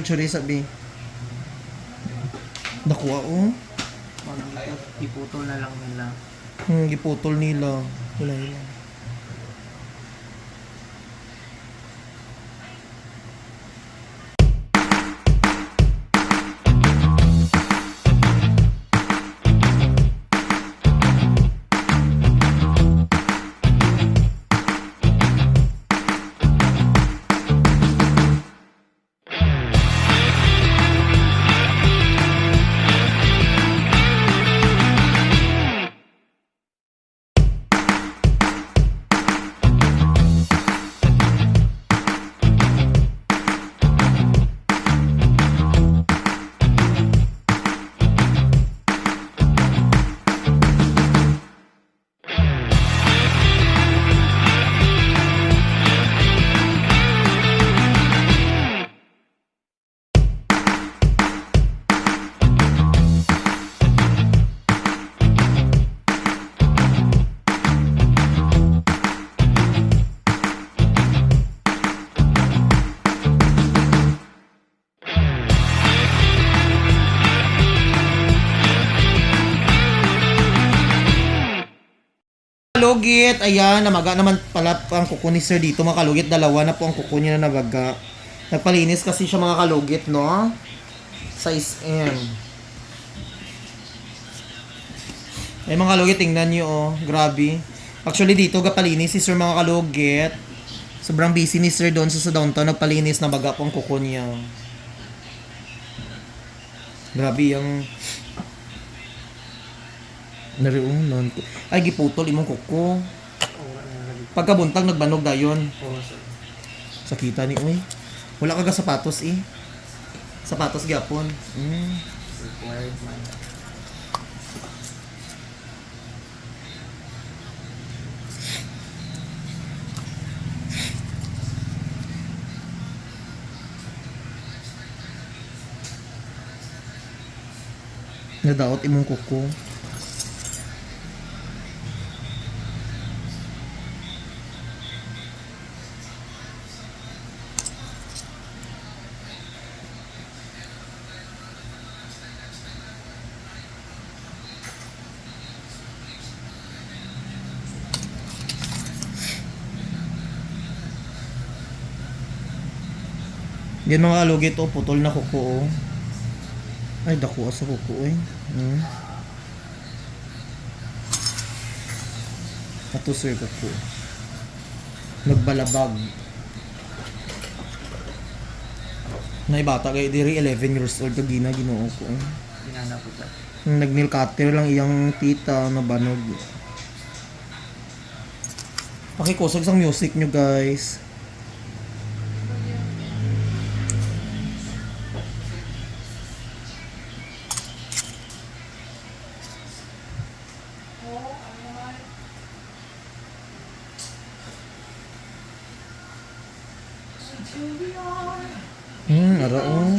Churi sabi. Nakuha oh. Pag iputol na lang nila. Hmm, giputol nila. Wala yun. Kalugit, ayan, namaga naman pala ang kuko ni sir dito, mga kalugit, dalawa na po ang kuko niya na nabaga. Nagpalinis kasi siya mga kalugit, no? Size M. Ay mga kalugit, tingnan nyo, oh. Grabe. Actually, dito, gapalinis si sir mga kalugit. Sobrang busy ni sir doon sa, sa downtown, nagpalinis na baga po ang kuko niya. Grabe yung... Nariunan ko. Ay, giputol imong kuko. Pagkabuntag, nagbanog dayon. Sakita ni Uy. Wala ka ga sapatos eh. Sapatos gyapon. Mm. Required man. Nadaot imong kuko. Yan mga alugit oh, putol na kuko oh. Ay, dako sa kuko eh. Hmm. Sir kuko. Nagbalabag. Nay bata kay diri 11 years old kag gina Ginoo ko. Ginana po sir. Nag-nail cutter lang iyang tita nabanog. Pakikusog sang music nyo guys. Hmm, ara oh.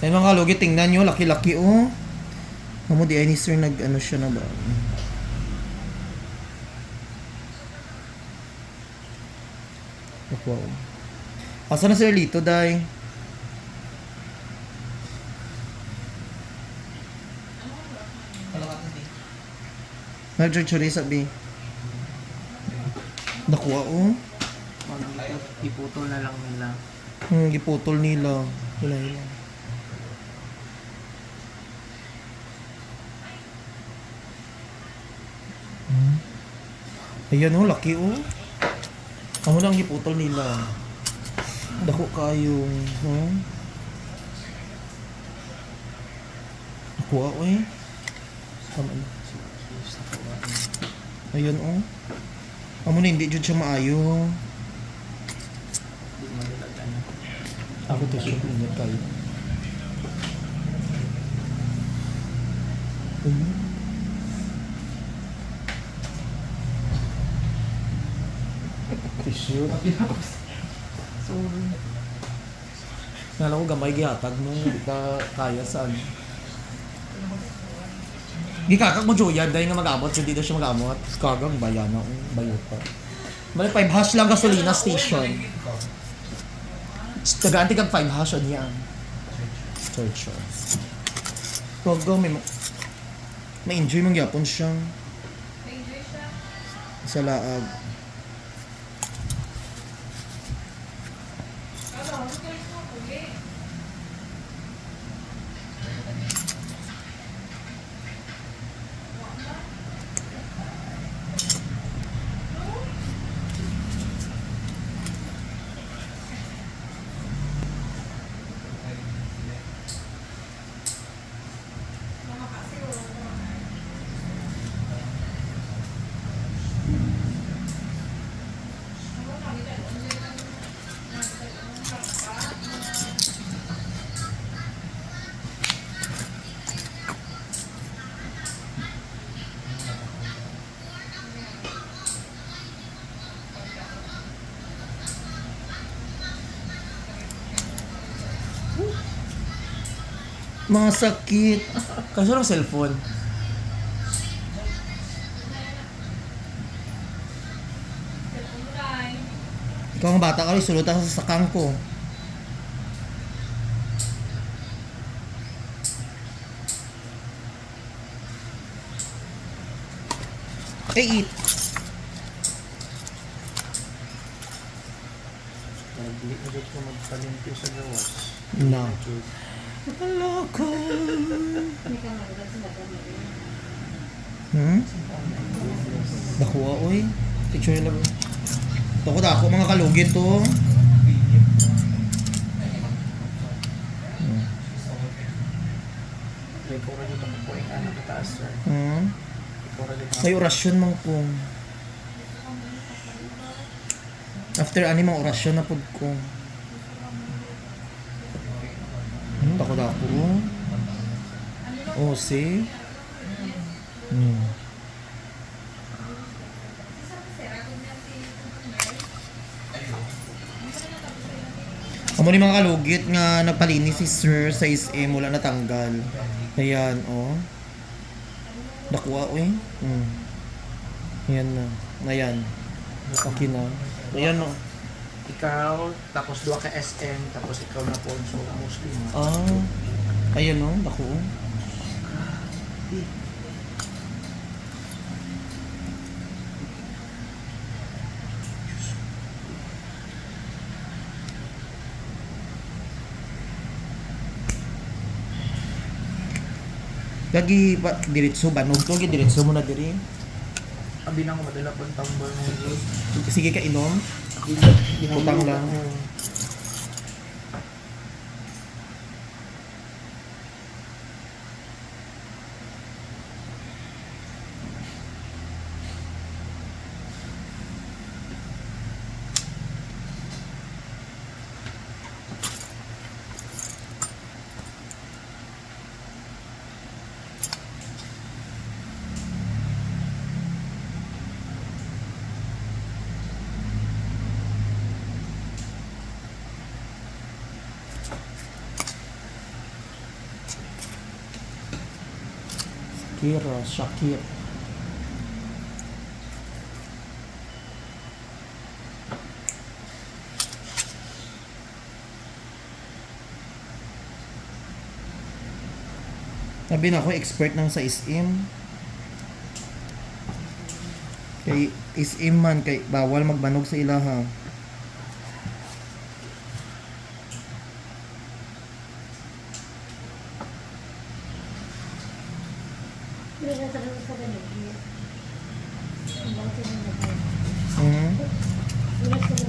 Ay mga kalugit, tingnan nyo, laki-laki oh. Mamo di ay ni sir nag ano siya na ba? Wow. Asa na sir Lito, day? Nag-churi sabi. Nakuha oh. Iputol na lang nila. Hmm, giputol nila. Wala yun. Hmm. Ayan oh, laki oh. Amo lang giputol nila. Dako kayong, huh? Nakuha ko eh. Tama na. Ayan oh. Amo na hindi jud siya maayo. Hindi mo nilagyan na. Ako to siya ingat. Ayun. Tissue. Sorry. Nala ko gamay gihatag mo, hindi ka kaya saan. Gikakak mo Joya, dahil nga mag-amot, so hindi daw siya mag-amot. Kagang bayan ako, bayot pa. Balik 5 hash lang gasolina station. Tagaan kag 5 hash on yan. Search siya. Baga, may ma- ma-enjoy mong yapon siyang Enjoy siya. sa laag. Ano, ano kayo mo uli? Mga sakit. Kaso lang cellphone. Ikaw ang bata ka rin, sulot sa sakang ko. Eh, eat. Nagli na dito ko magpalimpyo sa gawas. No. Aloko. Hmm? Nakuha, oy. Picture nila ba? Dako dako mga kalugit to. Hmm? Ito. May orasyon mang kung. After ani mga orasyon na pud ko. Hmm, dako dako. Oh? Hmm. Amo ni mga kalugit nga nagpalinis si Sir sa SM mula natanggal. Ayan, oh. Nakuha, eh. Hmm. Ayan na. Ayan. Okay na. Ayan, oh. Ikaw, tapos dua ka SM, tapos ikaw na po. So, mostly, no? Ah. Ayan, oh. Nakuha. Lagi pa diretso banog to, gi diretso mo na diri. Abi na ko madala pang tambal mo yun. Sige ka inom. Utang lang. Shakira, Shakir. Sabi na ako, expert ng sa SM. Kay SM man, kay bawal magbanog sa ilaha. Hmm? Sakit.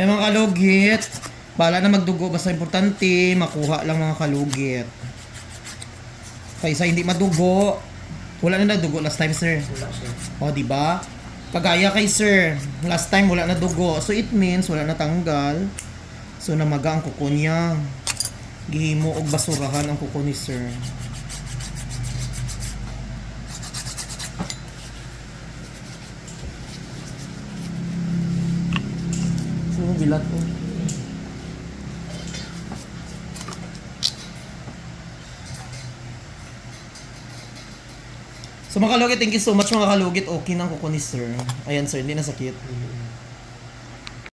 Yan mga kalugit. Bala na magdugo. Basta importante, makuha lang mga kalugit. Kaysa hindi madugo, wala na nadugo last time, sir. Wala sir. O, di ba? Kagaya kay sir, last time wala na dugo. So it means wala na tanggal. So namaga ang kuko niya. Gihimo og basurahan ang kuko ni sir. So, bilat ko. So mga kalugit, thank you so much mga kalugit. Okay na ang kuko sir. Ayan sir, hindi na sakit. Mm.